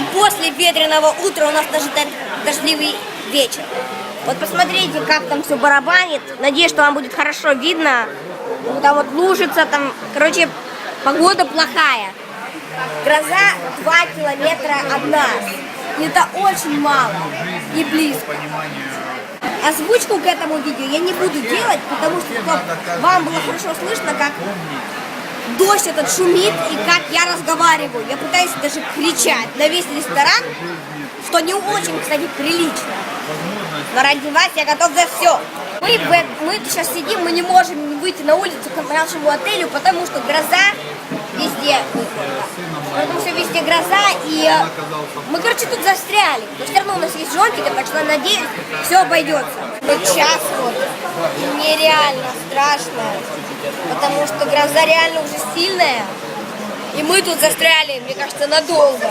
И после ветреного утра у нас даже дождливый вечер. Вот посмотрите, как там все барабанит. Надеюсь, что вам будет хорошо видно. Ну, Там вот лужица, там, короче, погода плохая. Гроза 2 километра от нас. И это очень мало и близко. Озвучку к этому видео я не буду делать, потому что вам было хорошо слышно, как дождь этот шумит и как я разговариваю. Я пытаюсь даже кричать на весь ресторан, что не очень, кстати, прилично. Но ради вас я готов за все. Мы, мы сейчас сидим, мы не можем выйти на улицу к нашему отелю, потому что гроза везде. Потому что везде гроза, и э, мы, короче, тут застряли. Но все равно у нас есть зонтики, так что, надеюсь, все обойдется. Вот час вот, и мне реально страшно, потому что гроза реально уже сильная. И мы тут застряли, мне кажется, надолго.